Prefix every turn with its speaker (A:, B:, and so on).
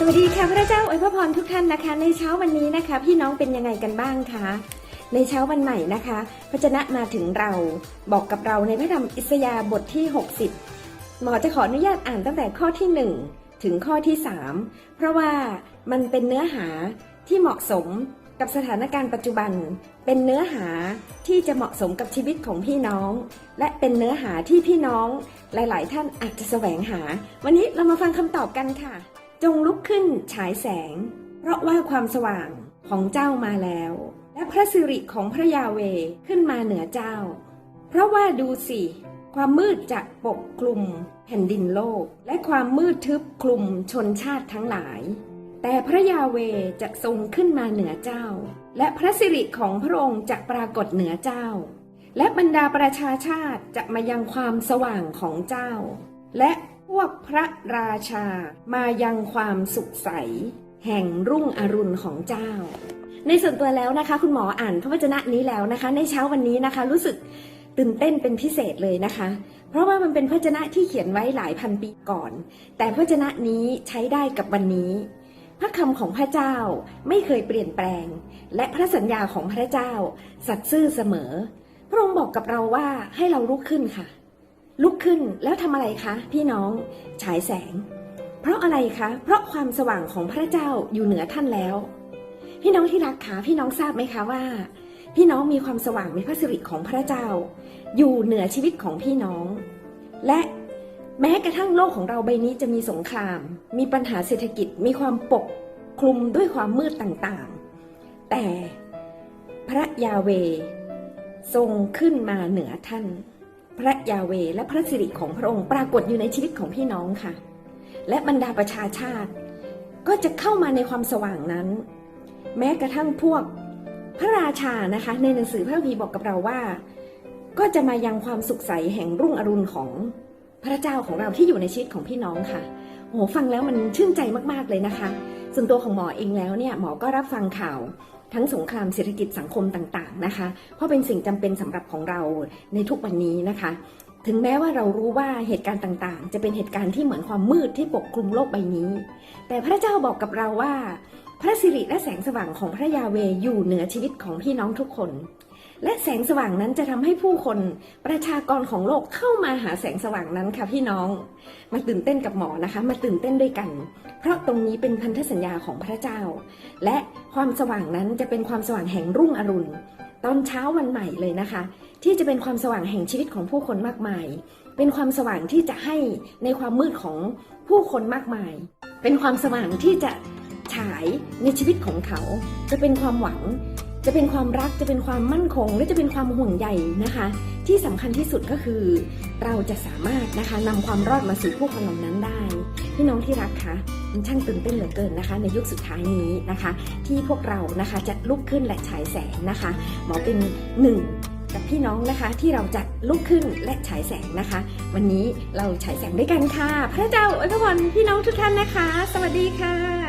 A: สวัสดีค่ะพระเจ้าอวยพระพรทุกท่านนะคะ ในเช้าวันนี้นะคะ พี่น้องเป็นยังไงกันบ้างคะในเช้าวันใหม่นะคะพระเจนะมาถึงเราบอกกับเราในพระธรรมอิสยาห์บทที่ 60 หมอจะขออนุญาตอ่านตั้งแต่ข้อที่ 1 ถึงข้อที่ 3 เพราะว่ามันเป็นเนื้อหาที่เหมาะสมกับสถานการณ์ปัจจุบัน เป็นเนื้อหาที่จะเหมาะสมกับชีวิตของพี่น้อง และเป็นเนื้อหาที่พี่น้องหลาย ๆ ท่านอาจจะแสวงหา วันนี้เรามาฟังคำตอบกันค่ะ จงลุกขึ้นฉายแสง เพราะว่าความสว่างของเจ้ามาแล้ว และพระสิริของพระยาเวขึ้นมาเหนือเจ้า เพราะว่าดูสิ ความมืดจะปกคลุมแผ่นดินโลก และความมืดทึบคลุมชนชาติทั้งหลาย แต่พระยาเวจะทรงขึ้นมาเหนือเจ้า และพระสิริของพระองค์จะปรากฏเหนือเจ้า และบรรดาประชาชาติจะมายังความสว่างของเจ้า และ พวกพระราชามายังความสุขใส แห่งรุ่งอรุณของเจ้า ในส่วนตัวแล้วนะคะ คุณหมออ่านพระวจนะนี้แล้วนะคะ ในเช้าวันนี้นะคะ รู้สึกตื่นเต้นเป็นพิเศษเลยนะคะ เพราะว่ามันเป็นพระวจนะที่เขียนไว้หลายพันปีก่อน แต่พระวจนะนี้ใช้ได้กับวันนี้ พระคำของพระเจ้าไม่เคยเปลี่ยนแปลง และพระสัญญาของพระเจ้า สัตย์ซื่อเสมอ พระองค์บอกกับเราว่าให้เราลุกขึ้นค่ะ ลุกขึ้นแล้วทำอะไรคะ พี่น้องฉายแสง เพราะอะไรคะ เพราะความสว่างของพระเจ้าอยู่เหนือท่านแล้ว พี่น้องที่รักคะพี่น้องทราบไหมคะว่า พี่น้องมีความสว่างมีพระสิริของพระเจ้า อยู่เหนือชีวิตของพี่น้อง และแม้กระทั่งโลกของเราใบนี้จะมีสงคราม มีปัญหาเศรษฐกิจมีความปกคลุมด้วยความมืดต่างๆ แต่พระยาเวทรงขึ้นมาเหนือท่าน พระยาเวและพระสิริของพระองค์ปรากฏอยู่ในชีวิตของพี่น้องค่ะ และบรรดาประชาชาติ ก็จะเข้ามาในความสว่างนั้น แม้กระทั่งพวกพระราชานะคะ ในหนังสือพระคัมภีบอกกับเราว่า ก็จะมายังความสุขใสแห่งรุ่งอรุณของพระเจ้าของเราที่อยู่ในชีวิตของพี่น้องค่ะโหฟังแล้วมันชื่นใจมากๆเลยนะคะ ส่วนตัวของหมอเองแล้วเนี่ยหมอก็รับฟังข่าว ทั้งสงครามเศรษฐกิจสังคมต่างๆนะคะ เพราะเป็นสิ่งจำเป็นสำหรับของเราในทุกวันนี้นะคะ ถึงแม้ว่าเรารู้ว่าเหตุการณ์ต่างๆ จะเป็นเหตุการณ์ที่เหมือนความมืดที่ปกคลุมโลกใบนี้ แต่พระเจ้าบอกกับเราว่า พระสิริและแสงสว่างของพระยาเวอยู่เหนือชีวิตของพี่น้องทุกคน และแสงสว่างนั้นจะทำให้ผู้คนประชากรของโลกเข้ามาหาแสงสว่างนั้นค่ะพี่น้อง มาตื่นเต้นกับหมอนะคะ มาตื่นเต้นด้วยกัน เพราะตรงนี้เป็นพันธสัญญาของพระเจ้า และความสว่างนั้นจะเป็นความสว่างแห่งรุ่งอรุณ ตอนเช้าวันใหม่เลยนะคะ ที่จะเป็นความสว่างแห่งชีวิตของผู้คนมากมาย เป็นความสว่างที่จะให้ในความมืดของผู้คนมากมาย เป็นความสว่างที่จะฉายในชีวิตของเขา จะเป็นความหวัง จะเป็นความรักจะเป็นความมั่นคง และจะเป็นความห่วงใยนะคะ ที่สำคัญที่สุดก็คือ เราจะสามารถนะคะนำความรอดมาสู่ผู้คนเหล่านั้นได้พี่น้องที่รักคะมันช่างตื่นเต้นเหลือเกินนะคะ ในยุคสุดท้ายนี้นะคะ ที่พวกเรานะคะจะลุกขึ้นและฉายแสงนะคะหมอเป็นหนึ่งกับพี่น้องนะคะที่เราจะลุกขึ้นและฉายแสงนะคะ วันนี้เราฉายแสงด้วยกันค่ะ พระเจ้าอวยพรพี่น้องทุกท่านนะคะ สวัสดีค่ะ